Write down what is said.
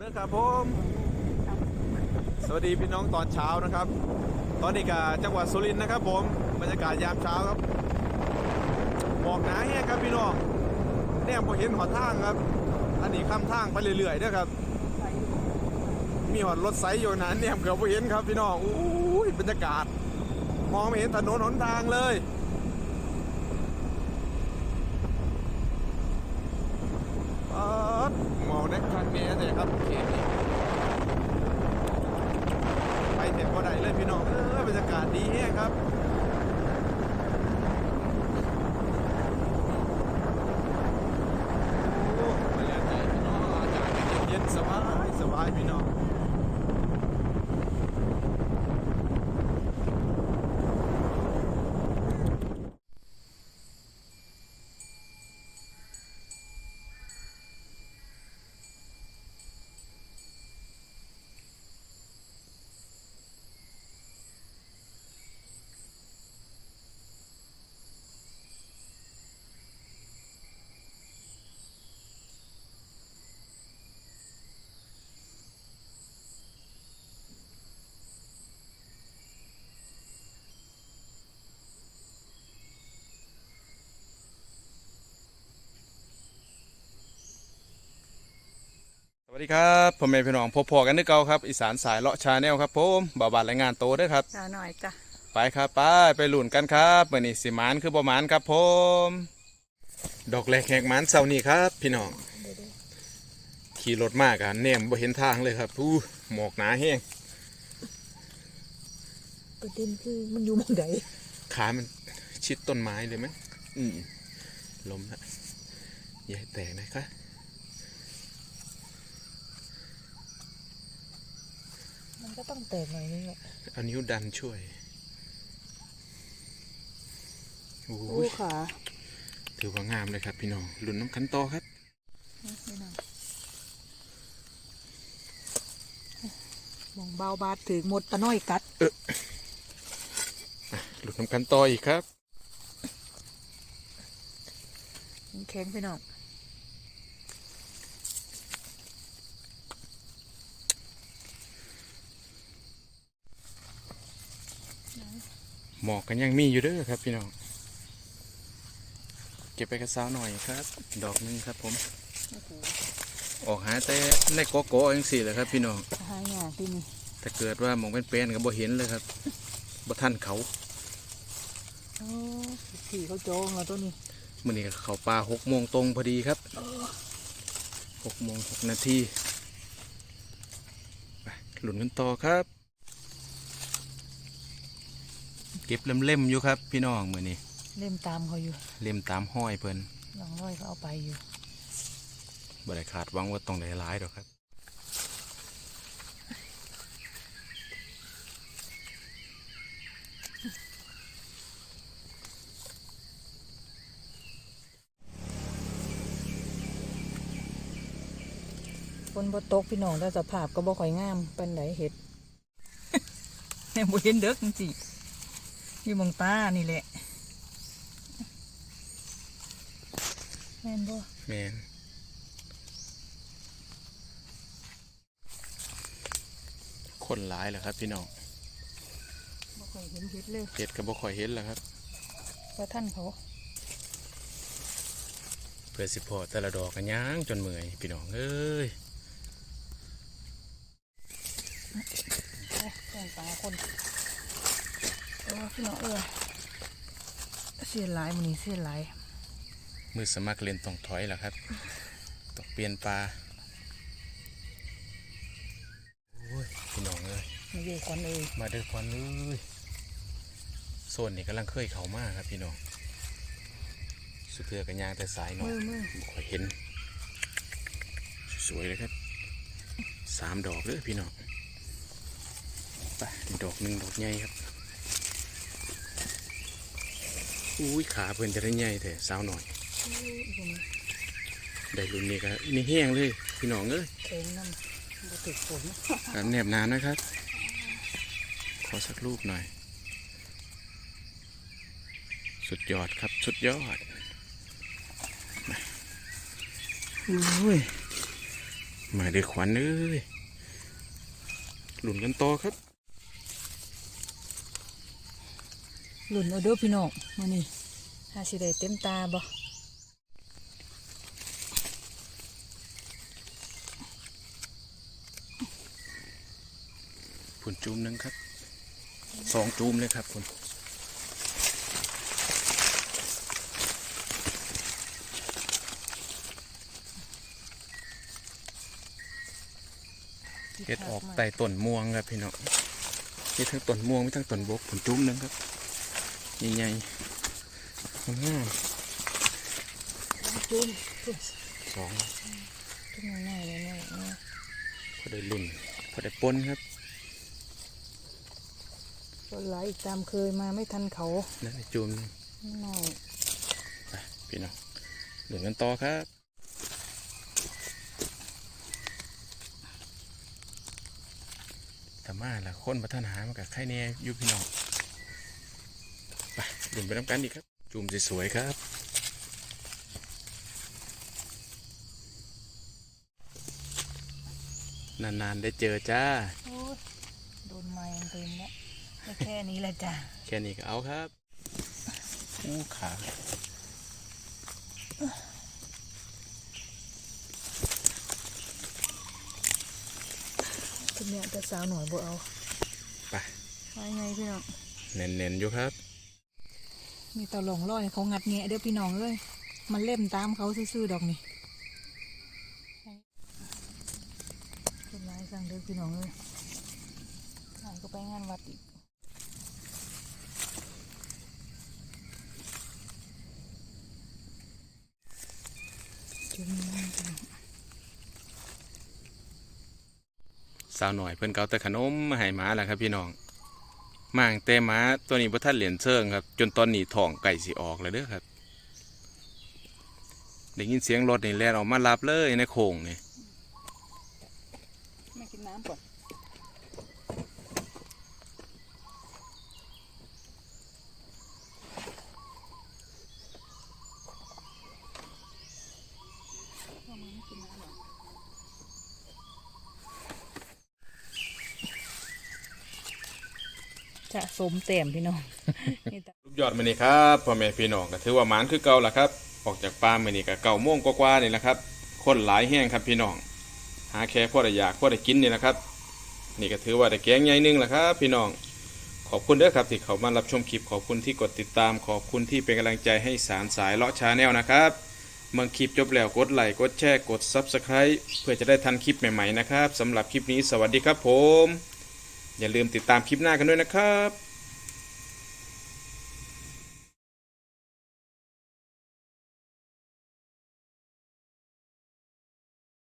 เด้อครับผม สวัสดีพี่น้องตอนเช้านะครับ ตอนนี้กาจังหวัดสุรินทร์นะครับ ผม บรรยากาศยามเช้าครับ หมอกหนาแห้งครับพี่น้องแนมพอเห็นหอทางครับ อันนี้ข้ามทางไปเรื่อยๆเด้อครับ มีหอดรถไซส์อยู่นะแนมเกือบพอเห็นครับพี่น้องอู้ยบรรยากาศ มองไม่เห็นถนนหนทางเลยป๊าด เล็กคันเนี้เลยครับเขตนี้ไปเห็นบ่ได้เลยพี่น้องเออบรรยากาศดีแห้ครับโอ้บรรยากาศพี่น้องอากาศเย็นสบายสบายพี่น้อง ครับพ่อแม่พี่น้องพบพอกันนึกเก่าครับอีสานสายเลาะชาแนลครับผมบ่าวบาดรายงานโตวเด้วยครับจ้าหน่อยจ้ะไปครับไปไปหลุนกันครับเมื่อนี้สิหมานคือบ่หมานครับผมดอกแรกแหกหมานเสาร์นี้ครับ พี่น้องขี่รถมากอะแนมบ่เห็นทางเลยครับผู้หมอกหนาแห้งประเด็นคือมันอยู่หมองใดขามันชิดต้นไม้เลยไหมอืมลมนะอย่าให้แตกนะคะ มันก็ต้องแตกหน่อยนึงแหละเอานิ้วดันช่วยโอ้โอ้ยขาถือว่างามเลยครับ พี่น้องหลุนน้ำคันต่อครับไม่นานมองเบาบาดถึงหมดตะน้อยกัดหลุนน้ำคันต่ออีกครับแข็งไปหน่อย หมอกกันยังมีอยู่เด้อครับพี่น้อง เก็บไปกระซ้าหน่อยครับ ดอกหนึงครับผม ออกหาแต่ในโกโก้ยังสี่เลยครับพี่น้องหายาที่นี่ถ้าเกิดว่าหมองเป็นเป็นๆก็บ่เห็นเลยครับบ่ทันเขาโอ้ขี่เขาจองแล้วตัวนี้มื่อนี้ก็เขาปลาหกโมงตรงพอดีครับหกโมงหกนาทีไปหลุนกันต่อครับ เก็บเล่มๆอยู่ครับ พี่น้องมื่อนี้เล่มตามเขาอยู่ เล่มตามห้อยเพิ่นหลังร้อยก็เอาไปอยู่บ่ได้ขาดหวังว่าต้องได้หลายดอกครับฝนบ่ตกพี่น้องแต่สภาพก็บ่ค่อยงามเป็นไดเห็ดแม่บ่เห็นเด็กจริงๆ อยู่หมองตานี่แหละแม่นบ่แมนคนหลายแหละครับพี่น้องบ่ค่อยเห็นเห็ดเลยเห็ดก็บ่ค่อยเห็นแล้วครับว่าท่านเขาเพื่อสิพอแต่ละดอกกันย่างจนเมื่อยพี่น้องเอ้ย แจ้งตาคนเออ พี่น้องเออเสียหลายมันนี้เสียหลายมือสมัครเล่นต้องถอยแล้วครับต้องเปลี่ยนปลาโอ้ยพี่น้องเอ้ยไม่เยอะคนเอ้ยมาเด้อควันเลยโซนนี่กำลังเคยเขามากครับพี่น้องสุดเทือกันยางแต่สายเนาะมือมือบ่ค่อยเห็น สวยเลยครับสามดอกเลยพี่น้องไปดอกหนึ่งดอกใหญ่ครับ อุ้ยขาเพิ่นจะได้ใหญ่แต่สาวหน่อยได้รุ่นนี้ก็นี่แห้งเลย พี่น้องเอ้ยแข็งน้ำบ่ติดฝนแบบแนบนานนะครับ ขอสักรูปหน่อย สุดยอดครับ สุดยอดมาอุ้ยมาเด้อขวัญเอ้ยหลุนกันต่อครับ หลุนเอาเด้อพี่น้องมานี่หาสิได้เต็มตาบ่ผุนจูมหนึ่งครับสองจูมเลยครับคุณเฮ็ดออกไต่ต้นม่วงครับพี่น้องมีทั้งต้นม่วงมีทั้งต้นบกผุนจูมหนึ่งครับ ใหญ่ๆงามจุ่มจุ่มๆสองจุ่มง่ายๆง่ายๆง่ายพอได้ลุ่นพอได้ปนครับๆก็ไหลตามเคยมาไม่ทันเขานั่นจูมหนึงน้อยไปพี่น้องหลุนกันต่อครับแต่มาละคนประทานหามากับไข่แน่อยู่พี่น้อง ไปหลุนไปน้ำกันอีกครับจูมสวยๆครับ นานๆได้เจอจ้าโอ้ยโดนไม้เต็มแล้วไม่แค่นี้แหละจ้ะแค่นี้ก็เอาครับอู้ขาคุณเนี่ยจะสาวหน่อยบ่เอา ไปไปไงพี่น้องเน้นๆอยู่ครับ มีตะหลงร้อยเขางัดแงะเด้อพี่น้องเอ้ยมันเล่มตามเขาซื่อๆดอกนี่ต้นไม้สั่งเด้อพี่น้องเอ้ยงานก็ไปงานวัดอีกจุ่มน้ำพี่น้องสาวหน่อยเพิ่นเกาแต่ขนมมาให้หมาแหละครับพี่น้อง มางแต่หมาตัวนี้บ่ทันเหรียญเชิงครับ จนตอนนี้ท้องไก่สิออกแล้วเด้อครับได้ยินเสียงรถนี่แล่นออกมารับเลยในโค้งนี่ไม่กินน้ำก่อน จะสมเต็มพี่น้องลูกยอดมื้อนี้ครับพ่อแม่พี่น้องก็ถือว่าหมานคือเก่าล่ะครับ ออกจากป่ามื้อนี้ก็เก่าโมงกว่าๆนี่แหละครับ คนหลายแห้งครับพี่น้อง หาแค่พ่อได้อยากพ่อได้กินนี่แหละครับ นี่ก็ถือว่าได้แกงใหญ่นึงแหละครับ พี่น้อง ขอบคุณเด้อครับที่เขามารับชมคลิปขอบคุณที่กดติดตาม ขอบคุณที่เป็นกำลังใจให้สารสายเลาะชาแนลนะครับเมื่อคลิปจบแล้วกดไลค์กดแชร์กด Subscribe เพื่อจะได้ทันคลิปใหม่ๆนะครับสำหรับคลิปนี้สวัสดีครับผม อย่าลืมติดตามคลิปหน้ากันด้วยนะครับ